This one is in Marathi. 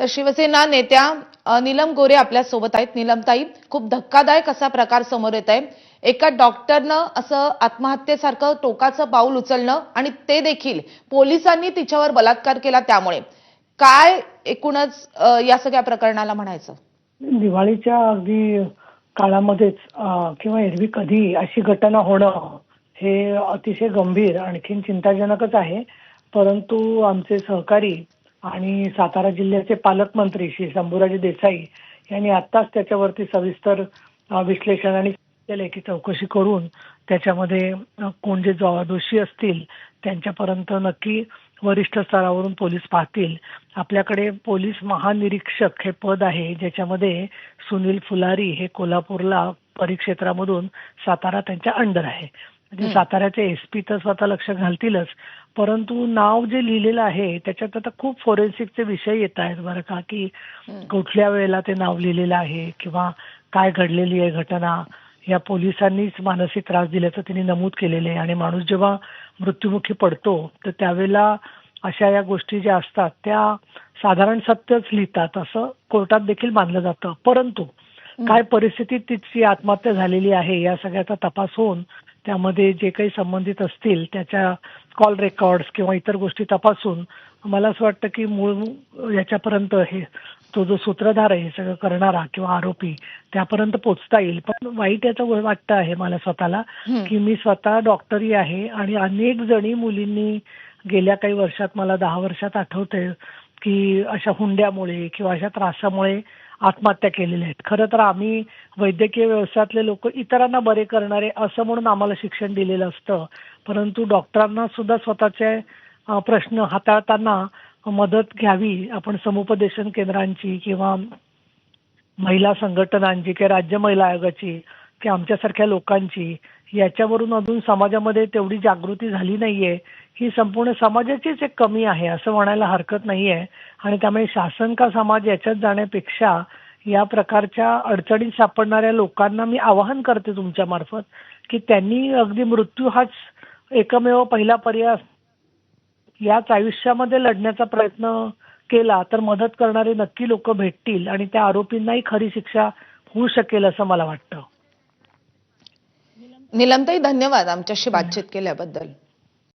तर शिवसेना नेत्या नीलम गोरे आपल्यासोबत आहेत. नीलमताई खूप धक्कादायक असा प्रकार समोर येत आहे एका डॉक्टरनं असं आत्महत्येसारखं टोकाचं पाऊल उचलणं आणि ते देखील पोलिसांनी तिच्यावर बलात्कार केला त्यामुळे. काय एकूणच या सगळ्या प्रकरणाला म्हणायचं? दिवाळीच्या अगदी काळामध्येच किंवा एरवी कधी अशी घटना होणं हे अतिशय गंभीर आणखीन चिंताजनकच आहे. परंतु आमचे सहकारी आणि सातारा जिल्ह्याचे पालकमंत्री श्री शंभूराजे देसाई यांनी आत्ताच त्याच्यावरती सविस्तर विश्लेषण आणि केलंय की चौकशी करून त्याच्यामध्ये कोण जे दोषी असतील त्यांच्यापर्यंत नक्की वरिष्ठ स्तरावरून पोलीस पाहतील. आपल्याकडे पोलीस महानिरीक्षक हे पद आहे ज्याच्यामध्ये सुनील फुलारी हे कोल्हापूरला परिक्षेत्रामधून सातारा त्यांच्या अंडर आहे. म्हणजे साताऱ्याचे एसपी तर स्वतः लक्ष घालतीलच. परंतु नाव जे लिहिलेलं आहे त्याच्यात आता खूप फोरेन्सिकचे विषय येत आहेत बरं का की कुठल्या वेळेला ते नाव लिहिलेलं आहे किंवा काय घडलेली आहे घटना. या पोलिसांनीच मानसिक त्रास दिल्याचं त्यांनी नमूद केलेलं आहे. आणि माणूस जेव्हा मृत्युमुखी पडतो तर त्यावेळेला अशा या गोष्टी ज्या असतात त्या साधारण सत्यच लिहितात असं कोर्टात देखील मानलं जातं. परंतु काय परिस्थितीत तिची आत्महत्या झालेली आहे या सगळ्याचा तपास होऊन त्यामध्ये जे काही संबंधित असतील त्याच्या कॉल रेकॉर्ड्स किंवा इतर गोष्टी तपासून मला असं वाटतं की मूळ याच्यापर्यंत हे तो जो सूत्रधार आहे हे सगळं करणारा किंवा आरोपी त्यापर्यंत पोचता येईल पण वाईट याचं वाटतं आहे मला स्वतःला. की मी स्वतः डॉक्टरी आहे आणि अनेक जणी मुलींनी गेल्या काही वर्षात मला दहा वर्षात आठवतंय की अशा हुंड्यामुळे किंवा अशा त्रासामुळे आत्महत्या केलेल्या आहेत. खरं तर आम्ही वैद्यकीय व्यवसायातले लोक इतरांना बरे करणारे असं म्हणून आम्हाला शिक्षण दिलेलं असतं. परंतु डॉक्टरांना सुद्धा स्वतःचे प्रश्न हाताळताना मदत घ्यावी आपण समुपदेशन केंद्रांची किंवा महिला संघटनांची किंवा राज्य महिला आयोगाची की आमच्यासारख्या लोकांची. याच्यावरून अजून समाजामध्ये तेवढी जागृती झाली नाहीये. ही संपूर्ण समाजाचीच एक कमी आहे असं म्हणायला हरकत नाहीये. आणि त्यामुळे शासन का समाज याच्यात जाण्यापेक्षा या प्रकारच्या अडचणीत सापडणाऱ्या लोकांना मी आवाहन करते तुमच्या मार्फत की त्यांनी अगदी मृत्यू हाच एकमेव पहिला पर्याय याच आयुष्यामध्ये लढण्याचा प्रयत्न केला तर मदत करणारे नक्की लोक भेटतील आणि त्या आरोपींनाही खरी शिक्षा होऊ शकेल असं मला वाटतं. नीलमताई धन्यवाद आमच्याशी बातचीत केल्याबद्दल.